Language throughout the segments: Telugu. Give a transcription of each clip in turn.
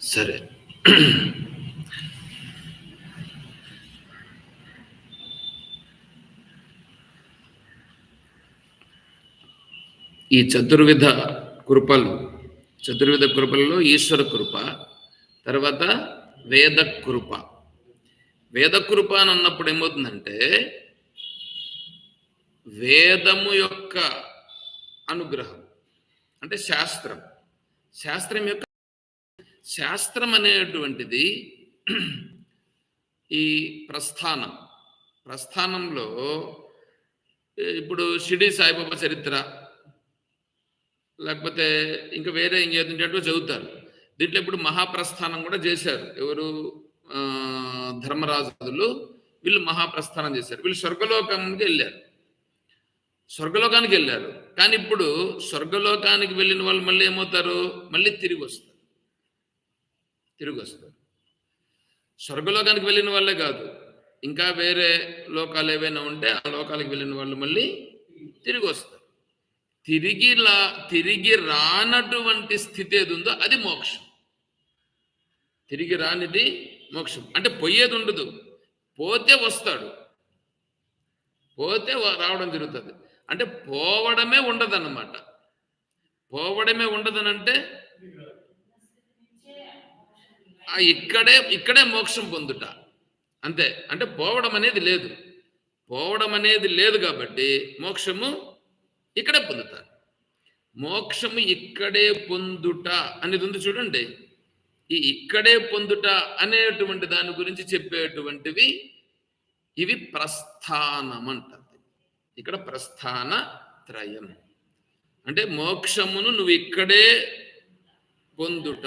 సరే. ఈ చతుర్విధ కృపలు చతుర్విధ కృపలలో ఈశ్వర కృప తర్వాత వేద కృప. వేద కృప అని అన్నప్పుడు ఏమవుతుందంటే వేదము యొక్క అనుగ్రహం అంటే శాస్త్రం. శాస్త్రం యొక్క శాస్త్రం అనేటువంటిది ఈ ప్రస్థానం. ప్రస్థానంలో ఇప్పుడు షిడి సాయిబాబా చరిత్ర లేకపోతే ఇంకా వేరే ఇంకేదంటే చదువుతారు. దీంట్లో ఇప్పుడు మహాప్రస్థానం కూడా చేశారు. ఎవరు? ఆ, ధర్మరాజులు వీళ్ళు మహాప్రస్థానం చేశారు. వీళ్ళు స్వర్గలోకంకి వెళ్ళారు. స్వర్గలోకానికి వెళ్ళారు కానీ ఇప్పుడు స్వర్గలోకానికి వెళ్ళిన వాళ్ళు మళ్ళీ ఏమవుతారు? మళ్ళీ తిరిగి వస్తారు తిరిగి వస్తారు స్వర్గలోకానికి వెళ్ళిన వాళ్ళే కాదు. ఇంకా వేరే లోకాలు ఏవైనా ఉంటే ఆ లోకాలకు వెళ్ళిన వాళ్ళు మళ్ళీ తిరిగి వస్తారు తిరిగి లా తిరిగి రానటువంటి స్థితి ఏది ఉందో అది మోక్షం. తిరిగి రానిది మోక్షం. అంటే పోయేది ఉండదు. పోతే వస్తాడు. పోతే రావడం జరుగుతుంది. అంటే పోవడమే ఉండదన్నమాట. పోవడమే ఉండదనంటే ఇక్కడే ఇక్కడే మోక్షం పొందుట. అంతే. అంటే పోవడం అనేది లేదు. పోవడం అనేది లేదు కాబట్టి మోక్షము ఇక్కడే పొందుతారు. మోక్షము ఇక్కడే పొందుట అనేది ఉంది చూడండి. ఈ ఇక్కడే పొందుట అనేటువంటి దాని గురించి చెప్పేటువంటివి ఇవి ప్రస్థానం అంటారు ఇక్కడ ప్రస్థాన త్రయం. అంటే మోక్షమును నువ్వు ఇక్కడే పొందుట.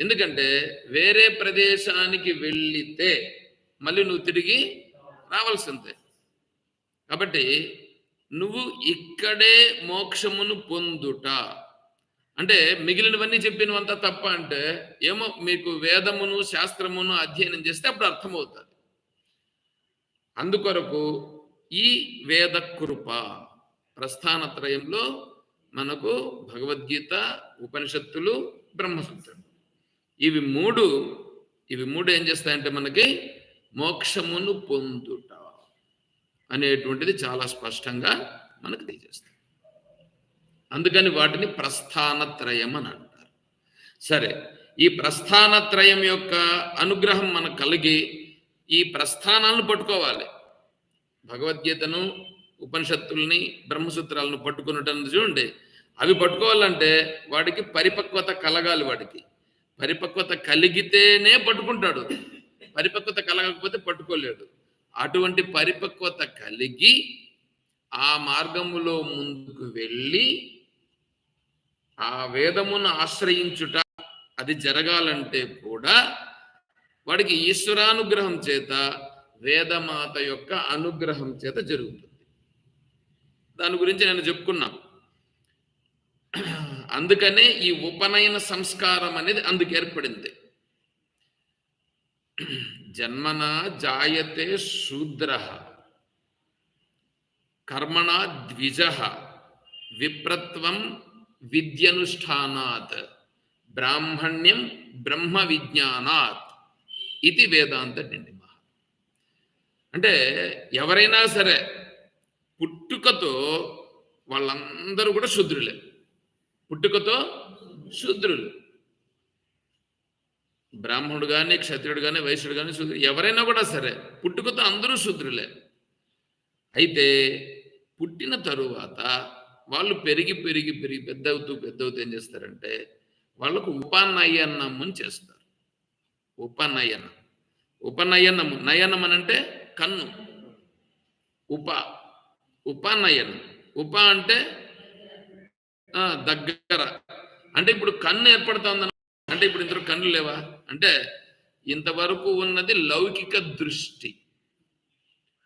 ఎందుకంటే వేరే ప్రదేశానికి వెళ్ళితే మళ్ళీ నువ్వు తిరిగి రావాల్సిందే. కాబట్టి నువ్వు ఇక్కడే మోక్షమును పొందుట. అంటే మిగిలినవన్నీ చెప్పినవంతా తప్ప అంటే ఏమో మీకు వేదమును శాస్త్రమును అధ్యయనం చేస్తే అప్పుడు అర్థమవుతుంది. అందుకొరకు ఈ వేద కృప ప్రస్థానత్రయంలో మనకు భగవద్గీత ఉపనిషత్తులు బ్రహ్మసూత్రులు ఇవి మూడు ఇవి మూడు ఏం చేస్తాయంటే మనకి మోక్షమును పొందుట అనేటువంటిది చాలా స్పష్టంగా మనకు తెలియజేస్తాయి. అందుకని వాటిని ప్రస్థానత్రయం అని అంటారు. సరే ఈ ప్రస్థానత్రయం యొక్క అనుగ్రహం మనకు కలిగి ఈ ప్రస్థానాలను పట్టుకోవాలి. భగవద్గీతను ఉపనిషత్తుల్ని బ్రహ్మసూత్రాలను పట్టుకున్నట్టు చూడండి. అవి పట్టుకోవాలంటే వాడికి పరిపక్వత కలగాలి వాడికి. పరిపక్వత కలిగితేనే పట్టుకుంటాడు. పరిపక్వత కలగకపోతే పట్టుకోలేడు. అటువంటి పరిపక్వత కలిగి ఆ మార్గములో ముందుకు వెళ్ళి ఆ వేదమును ఆశ్రయించుట అది జరగాలంటే కూడా వాడికి ఈశ్వరానుగ్రహం చేత వేదమాత యొక్క అనుగ్రహం చేత జరుగుతుంది. దాని గురించి నేను చెప్పుకున్నా. అందుకనే ఈ ఉపనయన సంస్కారం అనేది అందుకు ఏర్పడింది. జన్మన జాయతే శూద్ర కర్మణ ద్విజ విప్రత్వం విద్యనుష్ఠానాత్ బ్రాహ్మణ్యం బ్రహ్మ విజ్ఞానాత్ ఇది వేదాంత నిండి అంటే ఎవరైనా సరే పుట్టుకతో వాళ్ళందరూ కూడా శూద్రులే. పుట్టుకతో శూద్రులు. బ్రాహ్మణుడు కానీ క్షత్రియుడు కానీ వైశ్యుడు కానీ శూద్రుడు ఎవరైనా కూడా సరే పుట్టుకతో అందరూ శూద్రులే. అయితే పుట్టిన తరువాత వాళ్ళు పెరిగి పెరిగి పెరిగి పెద్దవుతూ పెద్దవుతూ ఏం చేస్తారంటే వాళ్ళకు ఉపనయనము చేస్తారు. ఉపనయనం. ఉపనయనము. నయనం అని అంటే కన్ను. ఉప ఉపనయనం. ఉప అంటే ఆ, దగ్గర. అంటే ఇప్పుడు కన్ను ఏర్పడుతుంది అంటే ఇప్పుడు ఇంతలో కన్ను లేవా? అంటే ఇంతవరకు ఉన్నది లౌకిక దృష్టి.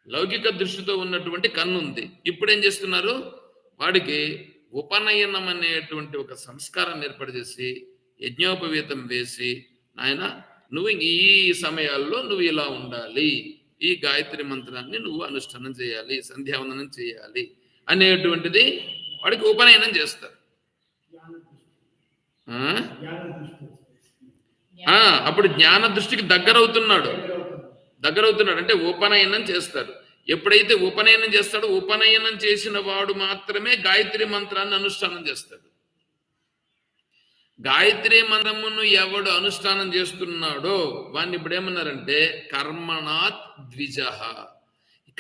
లౌకిక దృష్టితో ఉన్నటువంటి కన్ను ఉంది. ఇప్పుడు ఏం చేస్తున్నారు? వాడికి ఉపనయనం అనేటువంటి ఒక సంస్కారం ఏర్పాటు చేసి యజ్ఞోపవీతం వేసి నాయన నువ్వు ఈ సమయాల్లో నువ్వు ఇలా ఉండాలి. ఈ గాయత్రి మంత్రాన్ని నువ్వు అనుష్ఠానం చేయాలి సంధ్యావందనం చేయాలి అనేటువంటిది వాడికి ఉపనయనం చేస్తారు. ఆ? అప్పుడు జ్ఞాన దృష్టికి దగ్గర అవుతున్నాడు దగ్గర అవుతున్నాడు అంటే ఉపనయనం చేస్తాడు. ఎప్పుడైతే ఉపనయనం చేస్తాడో ఉపనయనం చేసిన వాడు మాత్రమే గాయత్రి మంత్రాన్ని అనుష్ఠానం చేస్తాడు. గాయత్రి మంత్రమును ఎవడు అనుష్ఠానం చేస్తున్నాడో వాడిని ఇప్పుడు ఏమన్నారంటే కర్మణాత్ ద్విజ.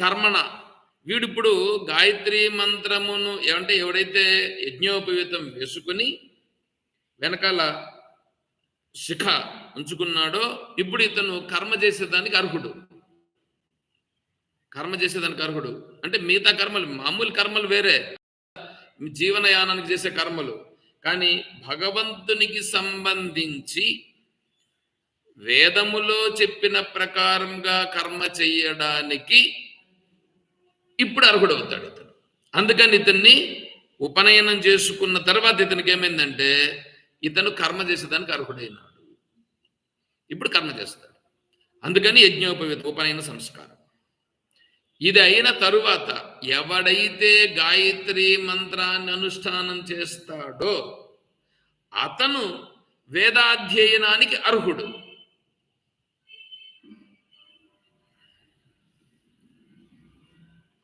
కర్మణ. వీడిప్పుడు గాయత్రి మంత్రమును అంటే ఎవడైతే యజ్ఞోపవీతం వేసుకుని వెనకాల శిఖ ఉంచుకున్నాడో ఇప్పుడు ఇతను కర్మ చేసేదానికి అర్హుడు. కర్మ చేసేదానికి అర్హుడు. అంటే మిగతా కర్మలు మామూలు కర్మలు వేరే. జీవనయానానికి చేసే కర్మలు. కానీ భగవంతునికి సంబంధించి వేదములో చెప్పిన ప్రకారంగా కర్మ చెయ్యడానికి ఇప్పుడు అర్హుడవుతాడు ఇతను. అందుకని ఇతన్ని ఉపనయనం చేసుకున్న తర్వాత ఇతనికి ఏమైందంటే ఇతను కర్మ చేసేదానికి అర్హుడైనాడు. ఇప్పుడు కర్మ చేస్తాడు. అందుకని యజ్ఞోపవేత ఉపనయన సంస్కారం. ఇది అయిన తరువాత ఎవడైతే గాయత్రి మంత్రాన్ని అనుష్ఠానం చేస్తాడో అతను వేదాధ్యయనానికి అర్హుడు.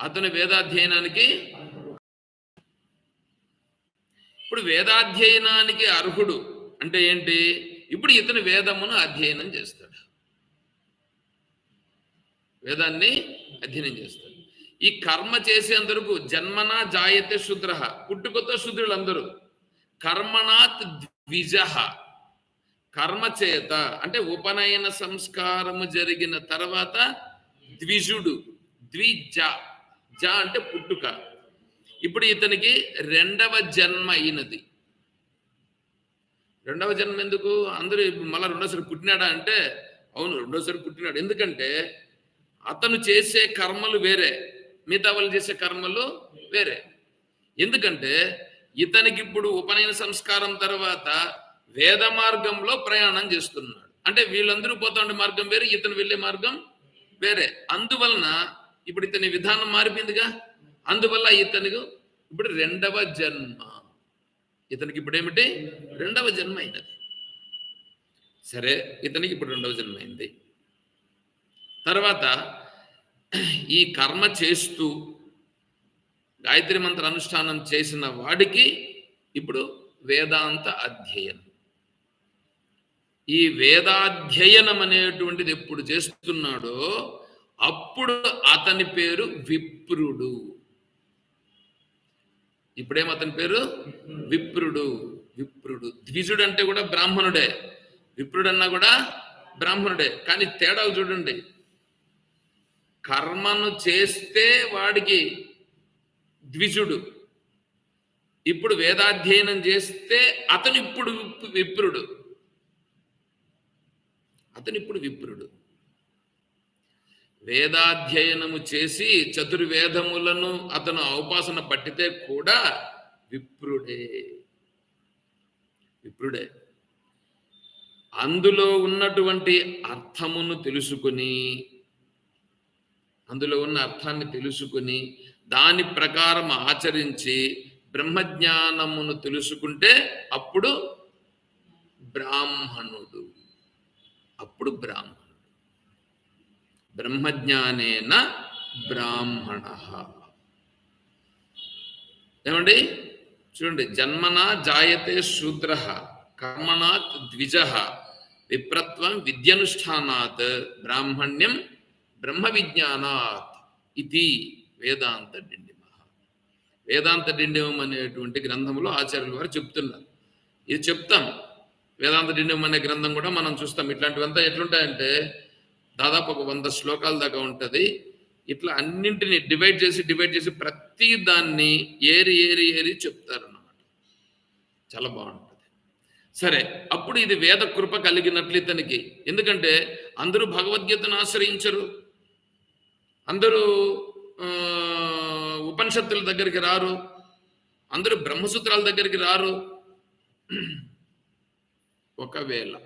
అతను వేదాధ్యయనానికి ఇప్పుడు వేదాధ్యయనానికి అర్హుడు అంటే ఏంటి? ఇప్పుడు ఇతను వేదమును అధ్యయనం చేస్తాడు. వేదాన్ని అధ్యయనం చేస్తారు. ఈ కర్మ చేసేందుకు జన్మనా జాయతే శుద్ర పుట్టుకతో శుద్రులు అందరూ కర్మణాత్ ద్విజ కర్మ చేత అంటే ఉపనయన సంస్కారము జరిగిన తర్వాత ద్విజుడు ద్విజ జ అంటే పుట్టుక. ఇప్పుడు ఇతనికి రెండవ జన్మ అయినది. రెండవ జన్మ ఎందుకు? అందరూ మళ్ళీ రెండోసారి పుట్టినాడా అంటే అవును రెండోసారి పుట్టినాడు. ఎందుకంటే అతను చేసే కర్మలు వేరే మిగతా వాళ్ళు చేసే కర్మలు వేరే. ఎందుకంటే ఇతనికి ఇప్పుడు ఉపనయన సంస్కారం తర్వాత వేద మార్గంలో ప్రయాణం చేస్తున్నాడు. అంటే వీళ్ళందరూ పోతుండే మార్గం వేరే ఇతను వెళ్ళే మార్గం వేరే. అందువలన ఇప్పుడు ఇతని విధానం మారిపోయిందిగా. అందువల్ల ఇతనికి ఇప్పుడు రెండవ జన్మ. ఇతనికి ఇప్పుడు ఏమిటి? రెండవ జన్మ అయినది. సరే ఇతనికి ఇప్పుడు రెండవ జన్మ అయింది. తర్వాత ఈ కర్మ చేస్తూ గాయత్రి మంత్ర అనుష్ఠానం చేసిన వాడికి ఇప్పుడు వేదాంత అధ్యయనం. ఈ వేదాధ్యయనం అనేటువంటిది ఎప్పుడు చేస్తున్నాడో అప్పుడు అతని పేరు విప్రుడు. ఇప్పుడేం అతని పేరు? విప్రుడు. విప్రుడు. ద్విజుడు అంటే కూడా బ్రాహ్మణుడే. విప్రుడన్నా కూడా బ్రాహ్మణుడే. కానీ తేడాలు చూడండి. కర్మను చేస్తే వాడికి ద్విజుడు. ఇప్పుడు వేదాధ్యయనం చేస్తే అతను ఇప్పుడు విప్రుడు. అతను ఇప్పుడు విప్రుడు. వేదాధ్యయనము చేసి చతుర్వేదములను అతను ఔపాసన పట్టితే కూడా విప్రుడే. విప్రుడే. అందులో ఉన్నటువంటి అర్థమును తెలుసుకుని అందులో ఉన్న అర్థాన్ని తెలుసుకుని దాని ప్రకారం ఆచరించి బ్రహ్మజ్ఞానమును తెలుసుకుంటే అప్పుడు బ్రాహ్మణుడు. అప్పుడు బ్రాహ్మణుడు. బ్రహ్మజ్ఞానేన బ్రాహ్మణ. ఏమండి? చూడండి జన్మనా జాయతే శూద్ర కర్మణాత్ ద్విజ విప్రత్వం విద్యనుష్ఠానాత్ బ్రాహ్మణ్యం బ్రహ్మ విజ్ఞానాత్ ఇది వేదాంత డిండిమ వేదాంత డిండిమం అనేటువంటి గ్రంథంలో ఆచార్యుల వారు చెప్తున్నారు. ఇది చెప్తాం. వేదాంత డిండిమం అనే గ్రంథం కూడా మనం చూస్తాం. ఇట్లాంటివంతా ఎట్లుంటాయంటే దాదాపు ఒక వంద శ్లోకాల దాకా ఉంటుంది. ఇట్లా అన్నింటిని డివైడ్ చేసి డివైడ్ చేసి ప్రతి దాన్ని ఏరి ఏరి ఏరి చెప్తారు అన్నమాట చాలా బాగుంటుంది. సరే అప్పుడు ఇది వేద కృప కలిగినట్లు ఇతనికి. ఎందుకంటే అందరూ భగవద్గీతను ఆశ్రయించరు. అందరూ ఉపనిషత్తుల దగ్గరికి రారు. అందరూ బ్రహ్మసూత్రాల దగ్గరికి రారు. ఒకవేళ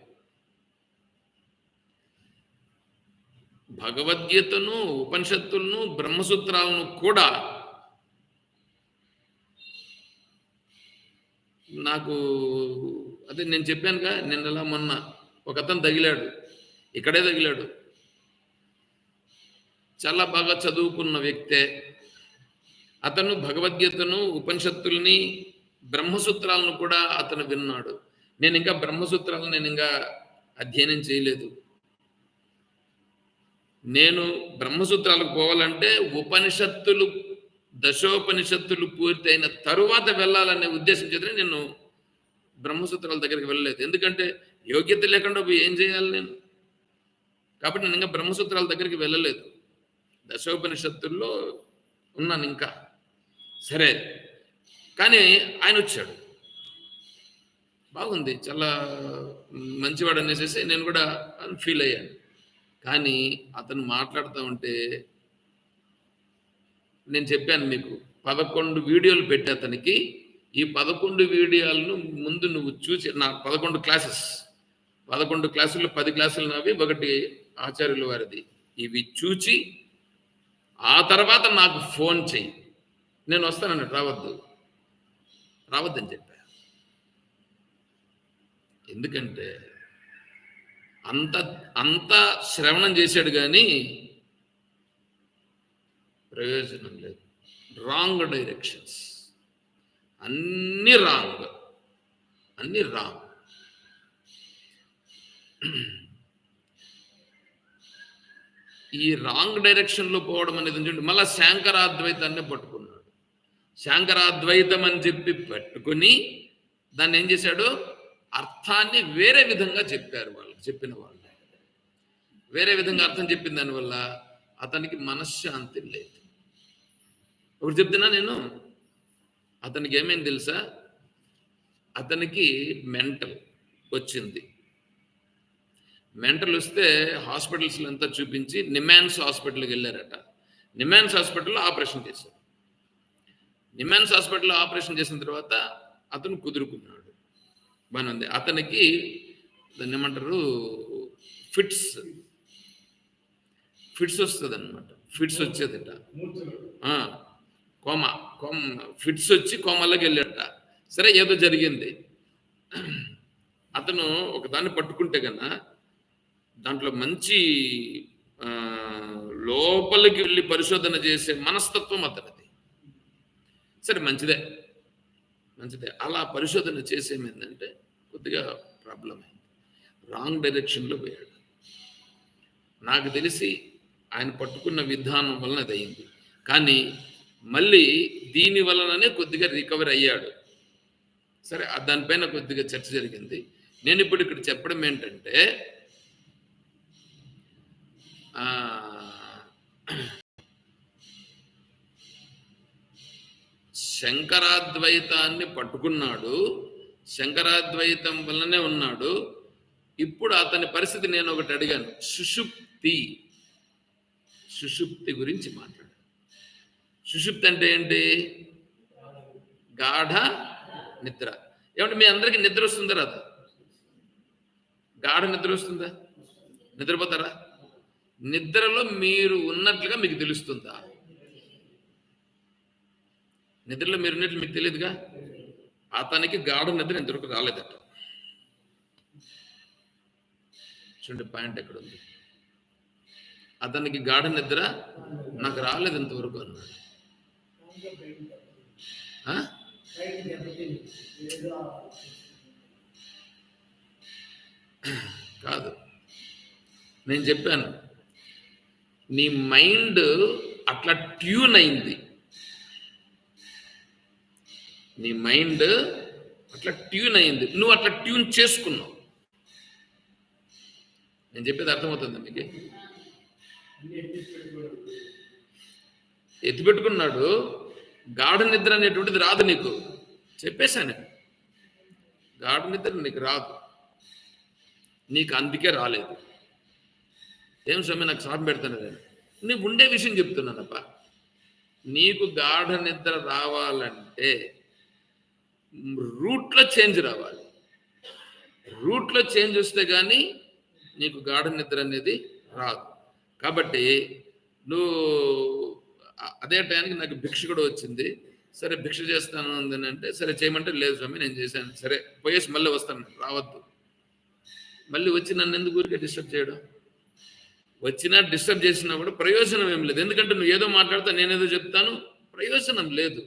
భగవద్గీతను ఉపనిషత్తులను బ్రహ్మసూత్రాలను కూడా నాకు అదే నేను చెప్పానుగా నిన్నలా మొన్న ఒక అతను తగిలాడు. ఇక్కడే తగిలాడు. చాలా బాగా చదువుకున్న వ్యక్తే. అతను భగవద్గీతను ఉపనిషత్తుల్ని బ్రహ్మసూత్రాలను కూడా అతను విన్నాడు. నేను ఇంకా బ్రహ్మసూత్రాలను నేను ఇంకా అధ్యయనం చేయలేదు. నేను బ్రహ్మసూత్రాలకు పోవాలంటే ఉపనిషత్తులు దశోపనిషత్తులు పూర్తయిన తరువాత వెళ్ళాలనే ఉద్దేశం చేతనే నేను బ్రహ్మసూత్రాల దగ్గరికి వెళ్ళలేదు. ఎందుకంటే యోగ్యత లేకుండా ఏం చేయాలి నేను? కాబట్టి నేను ఇంకా బ్రహ్మసూత్రాల దగ్గరికి వెళ్ళలేదు. దశోపనిషత్తుల్లో ఉన్నాను ఇంకా. సరే. కానీ ఆయన వచ్చాడు. బాగుంది. చాలా మంచివాడు అనేసి నేను కూడా ఫీల్ అయ్యాను. కానీ అతను మాట్లాడుతూ ఉంటే నేను చెప్పాను మీకు పదకొండు వీడియోలు పెట్టి అతనికి. ఈ పదకొండు వీడియోలను ముందు నువ్వు చూసి నా పదకొండు క్లాసెస్. పదకొండు క్లాసులు పది క్లాసులు నావి ఒకటి ఆచార్యుల వారిది. ఇవి చూచి ఆ తర్వాత నాకు ఫోన్ చెయ్యి. నేను వస్తానన్నట్టు రావద్దు. రావద్దని చెప్పా. ఎందుకంటే అంత అంత శ్రవణం చేశాడు కానీ ప్రయోజనం లేదు. Wrong directions. అన్ని రాంగ్ అన్ని రాంగ్. ఈ రాంగ్ డైరెక్షన్లో పోవడం అనేది చూడండి మళ్ళీ శాంకరాద్వైతాన్ని పట్టుకున్నాడు. శాంకరాద్వైతం అని చెప్పి పట్టుకుని దాన్ని ఏం చేశాడు? అర్థాన్ని వేరే విధంగా చెప్పారు వాళ్ళు చెప్పిన వాళ్ళు. వేరే విధంగా అర్థం చెప్పిన దానివల్ల అతనికి మనశ్శాంతి లేదు. ఒకటి చెప్తున్నా నేను అతనికి ఏమైంది తెలుసా? అతనికి మెంటల్ వచ్చింది. మెంటల్ వస్తే హాస్పిటల్స్లో అంతా చూపించి నిమాన్స్ హాస్పిటల్కి వెళ్ళారట. నిమాన్స్ హాస్పిటల్లో ఆపరేషన్ చేశారు. నిమాన్స్ హాస్పిటల్లో ఆపరేషన్ చేసిన తర్వాత అతను కుదురుకున్నాడు. బాగానే ఉంది. అతనికి దాన్ని ఏమంటారు? ఫిట్స్ ఫిట్స్ వస్తుంది అనమాట ఫిట్స్ వచ్చేదట. Coma coma. కోమ ఫిట్స్ వచ్చి కోమలోకి వెళ్ళాడట. సరే ఏదో జరిగింది. అతను ఒకదాన్ని పట్టుకుంటే కన్నా దాంట్లో మంచి లోపలికి వెళ్ళి పరిశోధన చేసే మనస్తత్వం అతనిది. సరే మంచిదే. మంచిదే. అలా పరిశోధన చేసేమేందంటే కొద్దిగా ప్రాబ్లం అయింది. రాంగ్ డైరెక్షన్లో పోయాడు. నాకు తెలిసి ఆయన పట్టుకున్న విధానం వలన అది అయింది కానీ మళ్ళీ దీని వలననే కొద్దిగా రికవర్ అయ్యాడు. సరే దానిపైన కొద్దిగా చర్చ జరిగింది. నేను ఇప్పుడు ఇక్కడ చెప్పడం ఏంటంటే శంకరాద్వైతాన్ని పట్టుకున్నాడు. శంకరాద్వైతం వల్లనే ఉన్నాడు. ఇప్పుడు అతని పరిస్థితి నేను ఒకటి అడిగాను. సుషుప్తి. సుషుప్తి గురించి మాట్లాడు. సుషుప్తి అంటే ఏంటి? గాఢ నిద్ర. ఏమంటే మీ అందరికీ నిద్ర వస్తుందా రాదా? గాఢ నిద్ర వస్తుందా? నిద్రపోతారా? నిద్రలో మీరు ఉన్నట్లుగా మీకు తెలుస్తుందా? నిద్రలో మీరు ఉన్నట్లు మీకు తెలియదుగా? అతనికి గాఢ నిద్ర ఇంతవరకు రాలేదట. చూడండి పాయింట్ ఎక్కడ ఉంది? అతనికి గాఢ నిద్ర నాకు రాలేదు ఇంతవరకు అన్నాడు. కాదు. నేను చెప్పాను. నీ మైండ్ అట్లా ట్యూన్ అయింది. నీ మైండ్ అట్లా ట్యూన్ అయింది. నువ్వు అట్లా ట్యూన్ చేసుకున్నావు. నేను చెప్పేది అర్థమవుతుంది మీకు? ఎత్తిపెట్టుకున్నాడు గాఢ నిద్ర అనేటువంటిది రాదు నీకు. చెప్పేశాను గాఢ నిద్ర నీకు రాదు. నీకు అందుకే రాలేదు. ఏం స్వామి నాకు శాపం పెడతాను నేను. నీకు ఉండే విషయం చెప్తున్నానప్ప. నీకు గాఢ నిద్ర రావాలంటే రూట్లో చేంజ్ రావాలి. రూట్లో చేంజ్ వస్తే కానీ నీకు గాఢ నిద్ర అనేది రాదు. కాబట్టి నువ్వు అదే టైంకి నాకు భిక్ష కూడా వచ్చింది. సరే భిక్ష చేస్తాను అందని అంటే సరే చేయమంటే లేదు స్వామి నేను చేశాను. సరే పోయేసి మళ్ళీ వస్తాను. రావద్దు. మళ్ళీ వచ్చి నన్ను ఎందుకు ఊరికే డిస్టర్బ్ చేయడం? వచ్చినా డిస్టర్బ్ చేసినా కూడా ప్రయోజనం ఏం లేదు. ఎందుకంటే నువ్వు ఏదో మాట్లాడతా నేనేదో చెప్తాను ప్రయోజనం లేదు.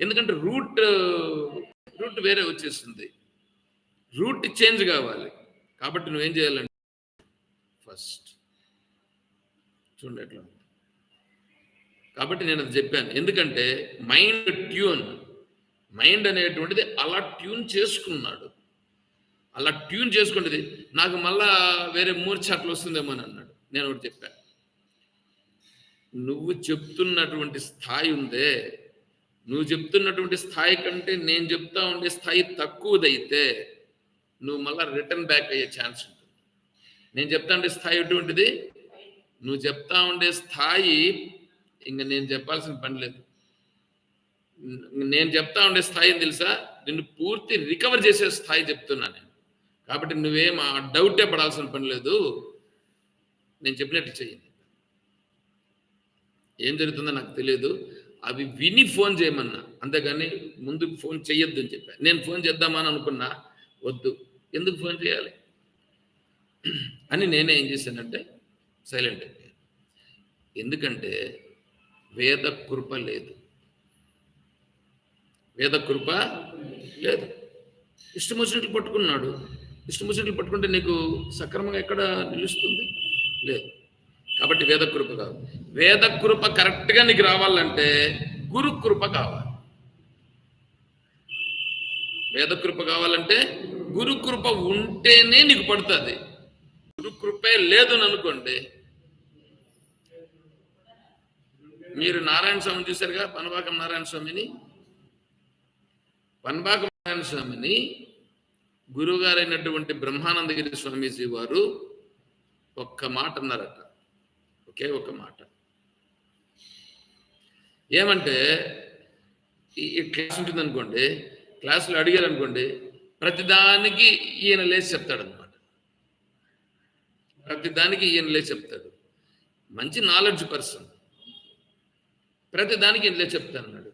ఎందుకంటే రూట్ రూట్ వేరే వచ్చేసింది. రూట్ చేంజ్ కావాలి. కాబట్టి నువ్వేం చేయాలంటే ఫస్ట్ చూడండి ఎట్లా కాబట్టి నేను అది చెప్పాను. ఎందుకంటే మైండ్ ట్యూన్ మైండ్ అనేటువంటిది అలా ట్యూన్ చేసుకున్నాడు. అలా ట్యూన్ చేసుకుంటుంది. నాకు మళ్ళా వేరే మూర్ఛ అట్లా వస్తుందేమో అని అన్నాడు నేను ఒకటి చెప్పాను నువ్వు చెప్తున్నటువంటి స్థాయి ఉందే నువ్వు చెప్తున్నటువంటి స్థాయి కంటే నేను చెప్తా ఉండే స్థాయి తక్కువదైతే నువ్వు మళ్ళీ రిటర్న్ బ్యాక్ అయ్యే ఛాన్స్ ఉంటుంది. నేను చెప్తా ఉండే స్థాయి ఎటువంటిది? నువ్వు చెప్తా ఉండే స్థాయి ఇంకా నేను చెప్పాల్సిన పని లేదు. నేను చెప్తా ఉండే స్థాయి తెలుసా? నిన్ను పూర్తి రికవర్ చేసే స్థాయి చెప్తున్నా నేను. కాబట్టి నువ్వేం ఆ డౌటే పడాల్సిన పని లేదు. నేను చెప్పినట్టు చేయండి ఏం జరుగుతుందో నాకు తెలియదు. అవి విని ఫోన్ చేయమన్నా. అంతేగాని ముందు ఫోన్ చెయ్యొద్దు అని చెప్పా. నేను ఫోన్ చేద్దామని అనుకున్నా వద్దు. ఎందుకు ఫోన్ చేయాలి? అని నేనే ఏం చేశానంటే సైలెంట్ అయిపోయాను ఎందుకంటే వేద కృప లేదు. వేద కృప లేదు. ఇష్టం వచ్చినట్లు పట్టుకున్నాడు. ఇష్టం వచ్చినట్లు పట్టుకుంటే నీకు సక్రమంగా ఎక్కడ నిలుస్తుంది? కాబట్టి వేద కృప కాదు. వేద కృప కరెక్ట్గా నీకు రావాలంటే గురు కృప కావాలి. వేద కృప కావాలంటే గురు కృప ఉంటేనే నీకు పడుతుంది. గురు కృపే లేదు అనుకోండి మీరు నారాయణ స్వామిని చూశారుగా? పనబాకం నారాయణ స్వామిని? పనబాకం నారాయణ స్వామిని గురువుగారైనటువంటి బ్రహ్మానందగిరి స్వామీజీ వారు ఒక్క మాట అన్నారట. ఒకే ఒక మాట. ఏమంటే ఈ క్లాస్ ఉంటుంది అనుకోండి క్లాసులో అడిగారు అనుకోండి ప్రతిదానికి ఈయన లేచి చెప్తాడు అనమాట ప్రతిదానికి ఈయన లేచి చెప్తాడు. మంచి నాలెడ్జ్ పర్సన్ ప్రతిదానికి ఈయన లేచి చెప్తాను అన్నాడు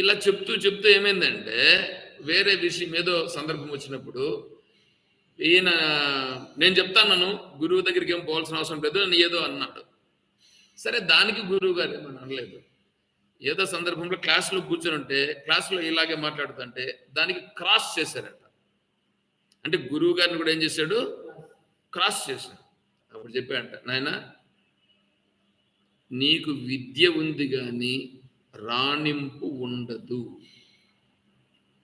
ఇలా చెప్తూ చెప్తూ ఏమైందంటే వేరే విషయం ఏదో సందర్భం వచ్చినప్పుడు ఈయన నేను చెప్తాను గురువు దగ్గరికి ఏం పోవాల్సిన అవసరం లేదు అని ఏదో అన్నాడు. సరే దానికి గురువు గారు ఏమని అనలేదు. ఏదో సందర్భంలో క్లాసులో కూర్చొని ఉంటే క్లాసులో ఇలాగే మాట్లాడుతుంటే దానికి క్రాస్ చేశారట. అంటే గురువు గారిని కూడా ఏం చేశాడు? క్రాస్ చేశాడు. అప్పుడు చెప్పాడంట నాయన నీకు విద్య ఉంది కానీ రాణింపు ఉండదు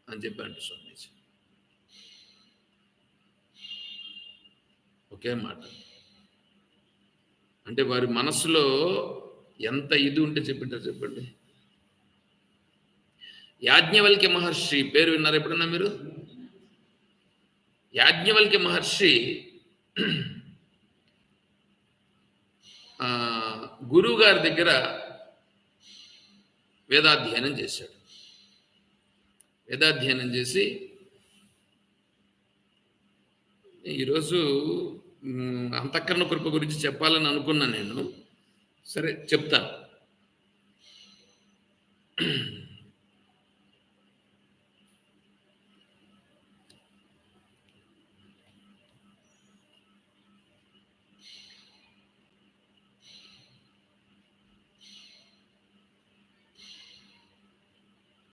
అని చెప్పాడు స్వామీజీ ఒకే మాట. అంటే వారి మనసులో ఎంత ఇది ఉంటే చెప్పింటారు చెప్పండి. యాజ్ఞవల్క్య మహర్షి పేరు విన్నారు ఎప్పుడన్నా మీరు? యాజ్ఞవల్క్య మహర్షి ఆ, గురువు గారి దగ్గర వేదాధ్యయనం చేశాడు. వేదాధ్యయనం చేసి ఈరోజు అంతఃకరణ కృప గురించి చెప్పాలని అనుకున్నా నేను. సరే చెప్తాను